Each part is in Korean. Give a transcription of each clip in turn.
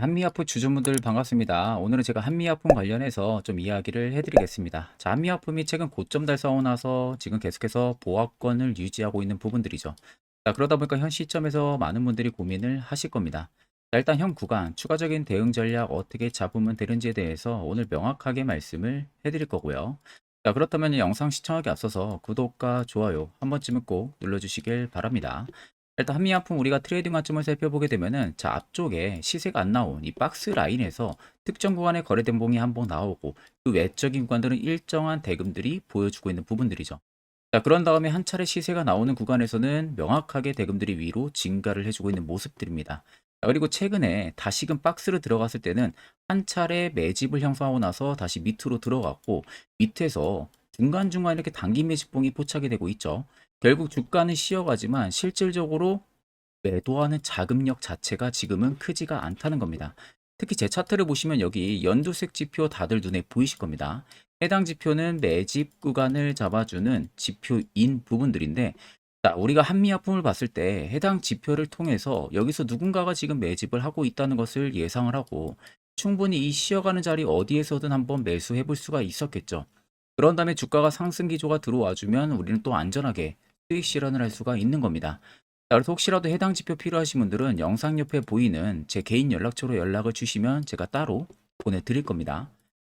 한미약품 주주분들 반갑습니다. 오늘은 제가 한미약품 관련해서 좀 이야기를 해드리겠습니다. 자, 한미약품이 최근 고점 달성하고 나서 지금 계속해서 보합권을 유지하고 있는 부분들이죠. 자, 그러다 보니까 현 시점에서 많은 분들이 고민을 하실 겁니다. 자, 일단 현 구간 추가적인 대응 전략 어떻게 잡으면 되는지에 대해서 오늘 명확하게 말씀을 해드릴 거고요. 자, 그렇다면 이 영상 시청하기 앞서서 구독과 좋아요 한 번쯤은 꼭 눌러주시길 바랍니다. 일단 한미약품 우리가 트레이딩 관점을 살펴보게 되면은 자 앞쪽에 시세가 안 나온 이 박스 라인에서 특정 구간의 거래 대봉이 한 번 나오고 그 외적인 구간들은 일정한 대금들이 보여주고 있는 부분들이죠. 자 그런 다음에 한 차례 시세가 나오는 구간에서는 명확하게 대금들이 위로 증가를 해주고 있는 모습들입니다. 자, 그리고 최근에 다시금 박스로 들어갔을 때는 한 차례 매집을 형성하고 나서 다시 밑으로 들어갔고 밑에서 중간중간 이렇게 단기 매집봉이 포착이 되고 있죠. 결국 주가는 쉬어가지만 실질적으로 매도하는 자금력 자체가 지금은 크지가 않다는 겁니다. 특히 제 차트를 보시면 여기 연두색 지표 다들 눈에 보이실 겁니다. 해당 지표는 매집 구간을 잡아주는 지표인 부분들인데 자, 우리가 한미약품을 봤을 때 해당 지표를 통해서 여기서 누군가가 지금 매집을 하고 있다는 것을 예상을 하고 충분히 이 쉬어가는 자리 어디에서든 한번 매수해 볼 수가 있었겠죠. 그런 다음에 주가가 상승 기조가 들어와 주면 우리는 또 안전하게 수익 실현을 할 수가 있는 겁니다. 자, 그래서 혹시라도 해당 지표 필요하신 분들은 영상 옆에 보이는 제 개인 연락처로 연락을 주시면 제가 따로 보내드릴 겁니다.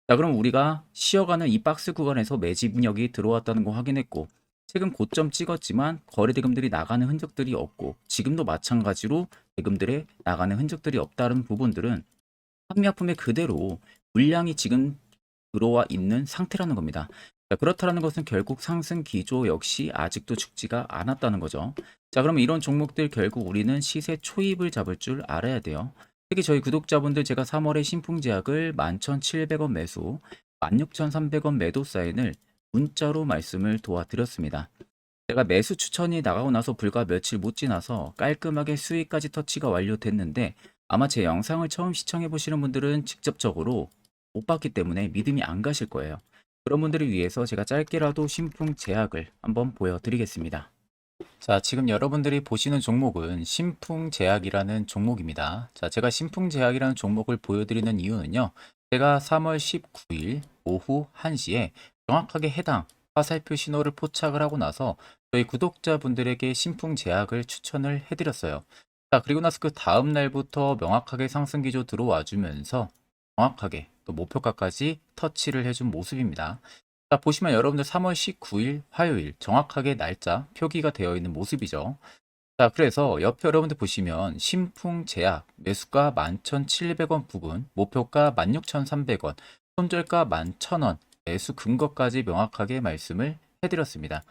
자, 그럼 우리가 쉬어가는 이 박스 구간에서 매집력이 들어왔다는 거 확인했고, 최근 고점 찍었지만 거래 대금들이 나가는 흔적들이 없고, 지금도 마찬가지로 대금들의 나가는 흔적들이 없다는 부분들은 한미약품의 그대로 물량이 지금 들어와 있는 상태라는 겁니다. 자, 그렇다는 것은 결국 상승 기조 역시 아직도 죽지가 않았다는 거죠. 자, 그러면 이런 종목들 결국 우리는 시세 초입을 잡을 줄 알아야 돼요. 특히 저희 구독자분들 제가 3월에 신풍 제약을 11,700원 매수, 16,300원 매도 사인을 문자로 말씀을 도와드렸습니다. 제가 매수 추천이 나가고 나서 불과 며칠 못 지나서 깔끔하게 수익까지 터치가 완료됐는데 아마 제 영상을 처음 시청해 보시는 분들은 직접적으로 못 봤기 때문에 믿음이 안 가실 거예요. 그런 분들을 위해서 제가 짧게라도 신풍 제약을 한번 보여드리겠습니다. 자, 지금 여러분들이 보시는 종목은 신풍 제약이라는 종목입니다. 자, 제가 신풍 제약이라는 종목을 보여드리는 이유는요. 제가 3월 19일 오후 1시에 정확하게 해당 화살표 신호를 포착을 하고 나서 저희 구독자분들에게 신풍 제약을 추천을 해드렸어요. 자, 그리고 나서 그 다음 날부터 명확하게 상승 기조 들어와 주면서 정확하게 또 목표가까지 터치를 해준 모습입니다. 자, 보시면 여러분들 3월 19일 화요일 정확하게 날짜 표기가 되어 있는 모습이죠. 자, 그래서 옆에 여러분들 보시면 신풍 제약 매수가 11,700원 부근, 목표가 16,300원, 손절가 11,000원, 매수 근거까지 명확하게 말씀을 해드렸습니다.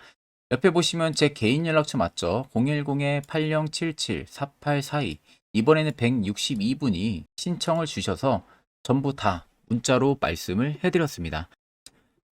옆에 보시면 제 개인 연락처 맞죠? 010-8077-4842 이번에는 162분이 신청을 주셔서 전부 다 문자로 말씀을 해드렸습니다.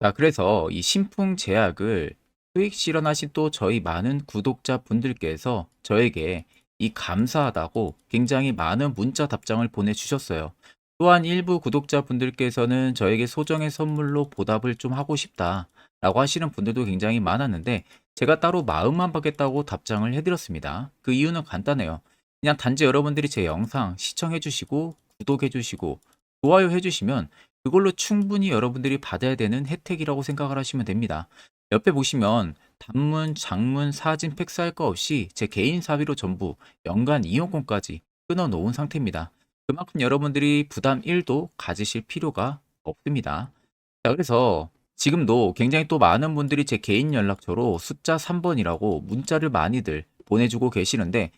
자, 그래서 이 신풍 제약을 수익 실현하신 또 저희 많은 구독자 분들께서 저에게 이 감사하다고 굉장히 많은 문자 답장을 보내주셨어요. 또한 일부 구독자 분들께서는 저에게 소정의 선물로 보답을 좀 하고 싶다 라고 하시는 분들도 굉장히 많았는데 제가 따로 마음만 받겠다고 답장을 해드렸습니다. 그 이유는 간단해요. 그냥 단지 여러분들이 제 영상 시청해 주시고 구독해 주시고 좋아요 해주시면 그걸로 충분히 여러분들이 받아야 되는 혜택이라고 생각을 하시면 됩니다. 옆에 보시면 단문, 장문, 사진, 팩스 할 거 없이 제 개인 사비로 전부 연간 이용권까지 끊어 놓은 상태입니다. 그만큼 여러분들이 부담 1도 가지실 필요가 없습니다. 자, 그래서 지금도 굉장히 또 많은 분들이 제 개인 연락처로 숫자 3번이라고 문자를 많이들 보내주고 계시는데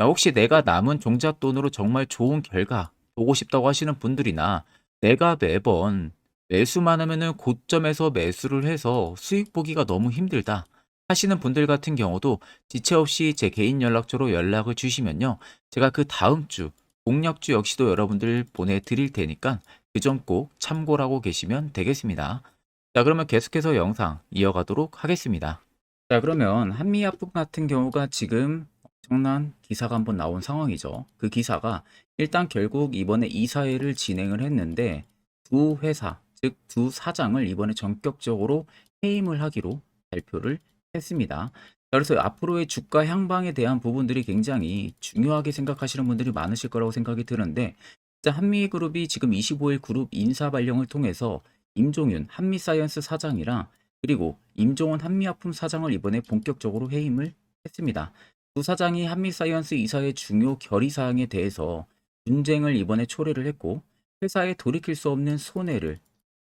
혹시 내가 남은 종잣돈으로 정말 좋은 결과 보고 싶다고 하시는 분들이나 내가 매번 매수만 하면은 고점에서 매수를 해서 수익 보기가 너무 힘들다 하시는 분들 같은 경우도 지체 없이 제 개인 연락처로 연락을 주시면요. 제가 그 다음 주 공략주 역시도 여러분들 보내드릴 테니까 그 점 꼭 참고하고 계시면 되겠습니다. 자, 그러면 계속해서 영상 이어가도록 하겠습니다. 자, 그러면 한미약품 같은 경우가 지금 엄청난 기사가 한번 나온 상황이죠. 그 기사가 일단 결국 이번에 이사회를 진행을 했는데 두 회사, 즉 두 사장을 이번에 전격적으로 해임을 하기로 발표를 했습니다. 그래서 앞으로의 주가 향방에 대한 부분들이 굉장히 중요하게 생각하시는 분들이 많으실 거라고 생각이 드는데 자, 한미그룹이 지금 25일 그룹 인사 발령을 통해서 임종윤 한미사이언스 사장이랑 그리고 임종원 한미아품 사장을 이번에 본격적으로 해임을 했습니다. 두 사장이 한미사이언스 이사의 중요 결의사항에 대해서 분쟁을 이번에 초래를 했고 회사에 돌이킬 수 없는 손해를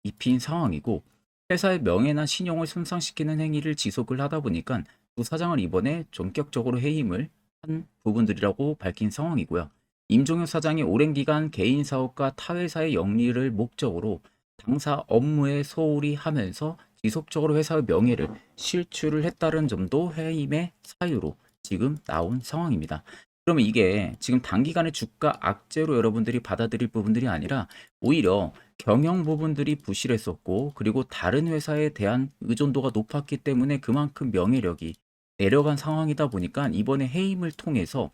입힌 상황이고 회사의 명예나 신용을 손상시키는 행위를 지속을 하다 보니까 두 사장을 이번에 전격적으로 해임을 한 부분들이라고 밝힌 상황이고요. 임종혁 사장이 오랜 기간 개인 사업과 타 회사의 영리를 목적으로 당사 업무에 소홀히 하면서 지속적으로 회사의 명예를 실추를 했다는 점도 해임의 사유로 지금 나온 상황입니다. 그러면 이게 지금 단기간에 주가 악재로 여러분들이 받아들일 부분들이 아니라 오히려 경영 부분들이 부실했었고 그리고 다른 회사에 대한 의존도가 높았기 때문에 그만큼 명예력이 내려간 상황이다 보니까 이번에 해임을 통해서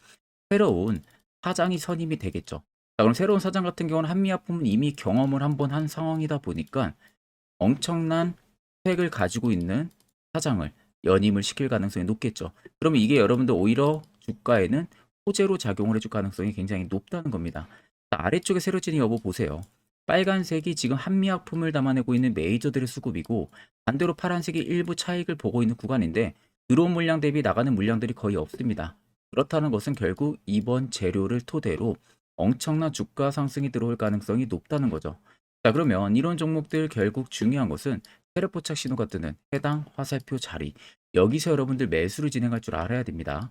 새로운 사장이 선임이 되겠죠. 자, 그럼 새로운 사장 같은 경우는 한미아품은 이미 경험을 한번 한 상황이다 보니까 엄청난 획을 가지고 있는 사장을 연임을 시킬 가능성이 높겠죠. 그러면 이게 여러분들 오히려 주가에는 호재로 작용을 해줄 가능성이 굉장히 높다는 겁니다. 자, 아래쪽에 세로진이 여부 보세요. 빨간색이 지금 한미약품을 담아내고 있는 메이저들의 수급이고 반대로 파란색이 일부 차익을 보고 있는 구간인데 들어온 물량 대비 나가는 물량들이 거의 없습니다. 그렇다는 것은 결국 이번 재료를 토대로 엄청난 주가 상승이 들어올 가능성이 높다는 거죠. 자 그러면 이런 종목들 결국 중요한 것은 세력 포착 신호가 뜨는 해당 화살표 자리 여기서 여러분들 매수를 진행할 줄 알아야 됩니다.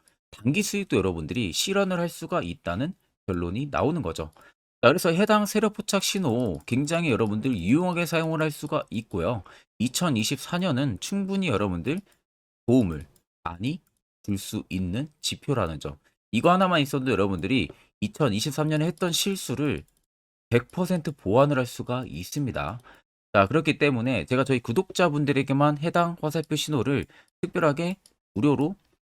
단기 수익도 여러분들이 실현을 할 수가 있다는 결론이 나오는 거죠. 자, 그래서 해당 세력 포착 신호 굉장히 여러분들 유용하게 사용을 할 수가 있고요. 2024년은 충분히 여러분들 도움을 많이 줄 수 있는 지표라는 점. 이거 하나만 있어도 여러분들이 2023년에 했던 실수를 100% 보완을 할 수가 있습니다. 자, 그렇기 때문에 제가 저희 구독자분들에게만 해당 화살표 신호를 특별하게 무료로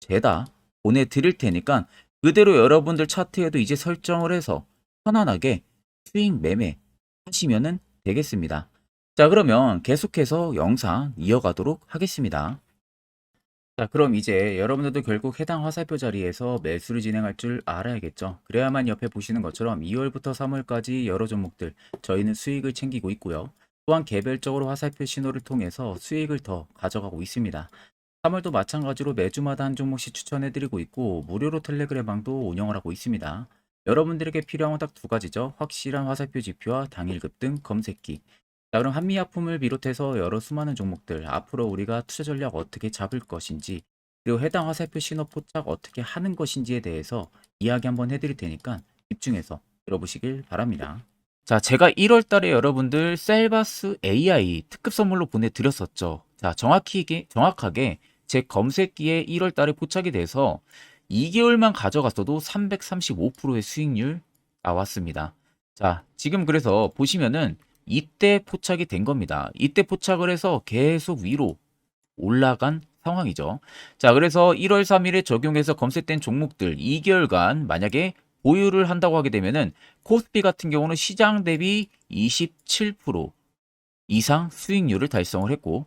죄다 보내드릴 테니까 그대로 여러분들 차트에도 이제 설정을 해서 편안하게 수익 매매 하시면은 되겠습니다. 자, 그러면 계속해서 영상 이어가도록 하겠습니다. 자, 그럼 이제 여러분들도 결국 해당 화살표 자리에서 매수를 진행할 줄 알아야겠죠. 그래야만 옆에 보시는 것처럼 2월부터 3월까지 여러 종목들 저희는 수익을 챙기고 있고요. 또한 개별적으로 화살표 신호를 통해서 수익을 더 가져가고 있습니다. 3월도 마찬가지로 매주마다 한 종목씩 추천해드리고 있고 무료로 텔레그램방도 운영을 하고 있습니다. 여러분들에게 필요한 건 딱 두 가지죠. 확실한 화살표 지표와 당일 급 등 검색기. 자, 그럼 한미약품을 비롯해서 여러 수많은 종목들 앞으로 우리가 투자 전략 어떻게 잡을 것인지 그리고 해당 화살표 신호 포착 어떻게 하는 것인지에 대해서 이야기 한번 해드릴 테니까 집중해서 들어보시길 바랍니다. 자, 제가 1월 달에 여러분들 셀바스 AI 특급 선물로 보내드렸었죠. 자, 정확히, 정확하게 제 검색기에 1월 달에 포착이 돼서 2개월만 가져갔어도 335%의 수익률 나왔습니다. 자, 지금 그래서 보시면은 이때 포착이 된 겁니다. 이때 포착을 해서 계속 위로 올라간 상황이죠. 자, 그래서 1월 3일에 적용해서 검색된 종목들 2개월간 만약에 보유를 한다고 하게 되면은 코스피 같은 경우는 시장 대비 27% 이상 수익률을 달성을 했고